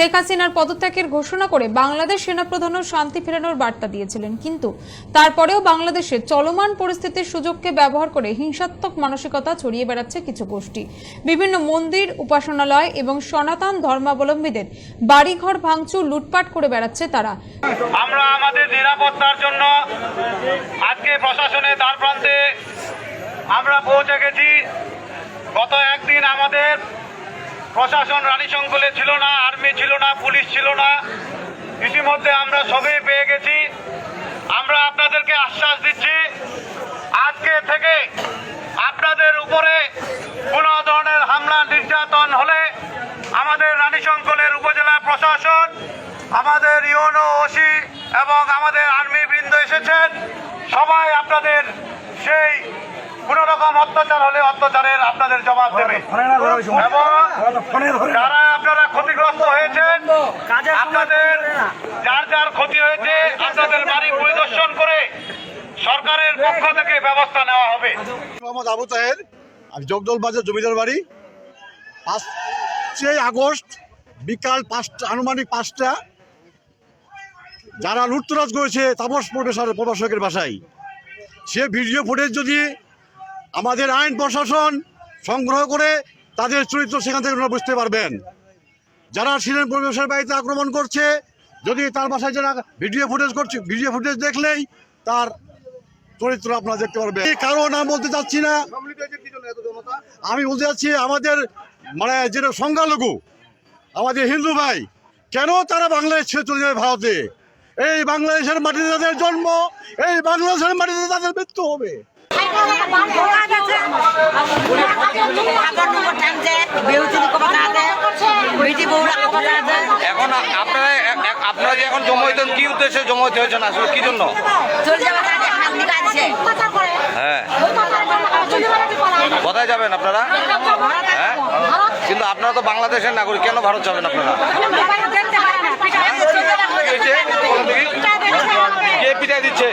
শেখ হাসিনার পদত্যাগের ঘোষণা করে বাংলাদেশ সেনাপ্রধানও শান্তি ফেরানোর বার্তা দিয়েছিলেন। কিন্তু তারপরেও বাংলাদেশে চলমান পরিস্থিতির সুযোগকে ব্যবহার করে হিংসাত্মক মানসিকতা ছড়িয়ে বেড়াচ্ছে কিছু গোষ্ঠী। বিভিন্ন মন্দির, উপাসনালয় এবং সনাতন ধর্মাবলম্বীদের বাড়িঘর ভাঙচুর, লুটপাট করে বেড়াচ্ছে তারা। আমরা আমাদের নিরাপত্তার জন্য আজকে প্রশাসনের দ্বার প্রান্তে আমরা পৌঁছে গেছি। গত একদিন আমাদের প্রশাসন রানীশঙ্কলে ছিল না আর্মি ছিল না পুলিশ ছিল না। ইতিমধ্যে আমরা সবই পেয়ে গেছি। আমরা আপনাদেরকে আশ্বাস দিচ্ছি, আজকে থেকে আপনাদের উপরে কোনো ধরনের হামলা, নির্যাতন হলে আমাদের রানীশঙ্কলের উপজেলা প্রশাসন, আমাদের ইউনো ওসি এবং আমাদের আর্মি বৃন্দ এসেছেন। সবাই আপনাদের সেই কোনো রকম অত্যাচার হলে অত্যাচারের আপনাদের জবাব দেবে। এবং যারা আপনারা ক্ষতিগ্রস্ত হয়েছেন আপনাদের যার যার ক্ষতি হয়েছে আপনাদের বাড়ি পরিদর্শন করে সরকারের পক্ষ থেকে ব্যবস্থা নেওয়া হবে। মোহাম্মদ আবু তাহের আমি জগদল বাজার জমিদার বাড়ি। পাঁচই আগস্ট বিকাল পাঁচটা আনুমানিক পাঁচটা যারা লুটতরাজ করেছে তাপস প্রফেসর প্রভাষকের বাসায়। সে ভিডিও ফুটেজ যদি আমাদের আইন প্রশাসন সংগ্রহ করে তাদের চরিত্র সেখান থেকে আপনারা বুঝতে পারবেন। যারা ছিলেন পরিবেশের বাড়িতে আক্রমণ করছে, যদি তার বাসায় যারা ভিডিও ফুটেজ করছে, ভিডিও ফুটেজ দেখলেই তার চরিত্র আপনারা দেখতে পারবেন। কারও নাম বলতে চাচ্ছি না। আমি বলতে চাচ্ছি আমাদের মানে যেটা সংখ্যালঘু, আমাদের হিন্দু ভাই, কেন তারা বাংলাদেশ ছেড়ে চলে যাবে ভারতে? এই বাংলাদেশের মাটিতে তাদের জন্ম, এই বাংলাদেশের মাটিতে তাদের মৃত্যু হবে। এখন আপনারা আপনারা যে এখন জমা হইতেন কি উদ্দেশ্যে জমা হইতে হয়েছেন আসলে কি জন্য? হ্যাঁ। কোথায় যাবেন আপনারা? হ্যাঁ? কিন্তু আপনারা তো বাংলাদেশের নাগরিক কেন ভারত যাবেন আপনারা? দেখি। কে পিটাই দিচ্ছে?